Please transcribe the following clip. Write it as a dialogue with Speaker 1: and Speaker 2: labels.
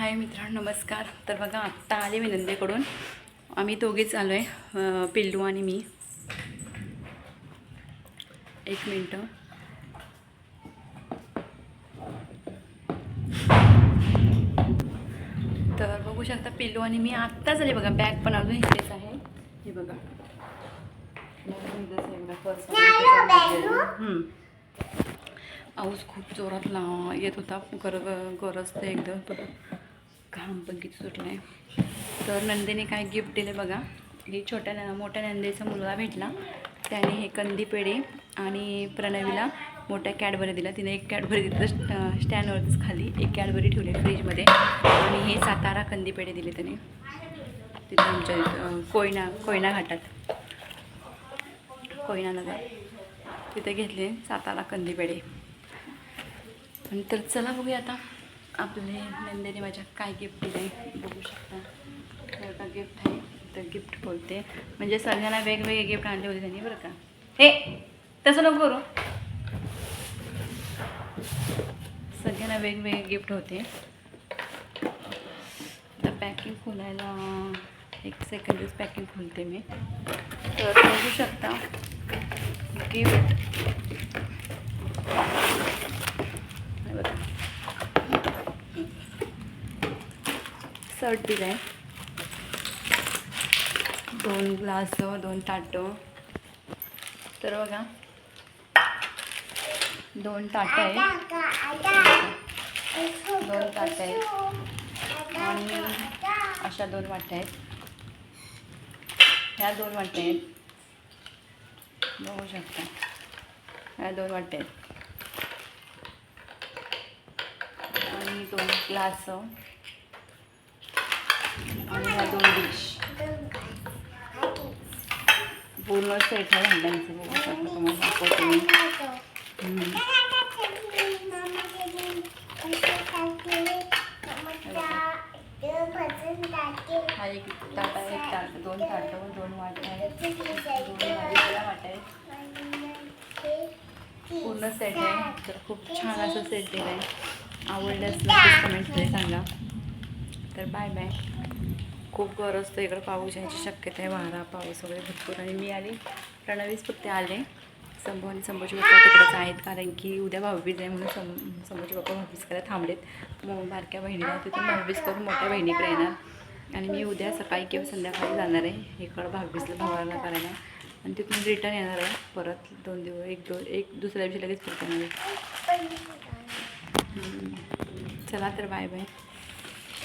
Speaker 1: हाय मित्रांनो नमस्कार. तर बघा आत्ता आले मी नंदेकडून. आम्ही दोघेच आलो आहे पिल्लू आणि मी. एक मिनटं. तर बघू शकता पिल्लू आणि मी आत्ताच आले बघा. बॅग पण अजून इथेच आहे. हे बघा. नवीन पाऊस खूप जोरात ला येत होता. गर गरजते एकदम. घाम पण किती सुटला आहे तर नंदेने काय गिफ्ट दिले बघा. हे छोट्या न- मोठ्या नंदेचा मुलगा भेटला. त्याने हे कंदी पेढे आणि प्रणवीला मोठ्या कॅडबरी दिला तिने एक कॅडबरी दिलं स्ट स्टँडवरच खाली. एक कॅडबरी ठेवली फ्रीजमध्ये. आणि हे सातारा कंदी पेढे दिले त्याने. तिथं आमच्या कोयना कोयना घाटात. कोयना नगर. तिथे घेतले सातारा कंदी पेढे. आणि तर चला बघूया आता. आपले नंदेने माझ्या काय गिफ्ट दिलं आहे बघू शकता. का गिफ्ट आहे तर गिफ्ट बोलते. म्हणजे सगळ्यांना वेगवेगळे गिफ्ट आणले होते त्यांनी बरं का? हे तसं नको करू. सगळ्यांना वेगवेगळे गिफ्ट होते. तर पॅकिंग खोलायला एक सेकंडच पॅकिंग खोलते मी. तर बघू शकता गिफ्ट हे बघा शर्ट दिलं आहे दोन ग्लास दोन ताटं तर बघा दोन ताटं आहेत. दोन ताटं आहेत. आणि अशा दोन वाट्या आहेत. ह्या दोन वाट्या आहेत. बघू शकता. ह्या दोन वाट्या आहेत. आणि दोन ग्लास दोन डिश पूर्ण सेट आहे. अंड्यांचं तुम्हाला दाखवते मी हा एक ताट आहे एक ताट दोन ताटं दोन वाट्या आहेत दोन वाट्या आहेत पूर्ण सेट आहे तर खूप छान असं सेट दिलं आहे आवडलं असं कमेंटमध्ये सांगा. तर बाय बाय खूप गरज असतं इकडं पाऊस यायची शक्यता आहे वारा पाऊस वगैरे भरपूर आणि मी आले प्रणवीच फक्त आले. संभू आणि संभाजी बाप्पा तिकडंच आहेत कारण की उद्या भाऊबीज आहे म्हणून सं संभाजी बाप्पा भाऊबीज करायला थांबलेत. मग बारक्या बहिणीला तिथून भाऊबीज करून मोठ्या बहिणीकडे येणार. आणि मी उद्या सकाळी किंवा संध्याकाळी जाणार आहे इकडं भाऊबीजला भावाला करायला. आणि तिथून रिटर्न येणार आहे परत दोन दिवस एक दोन एक दुसऱ्या दिवशी लगेच परत येणार आहे. चला तर बाय बाय.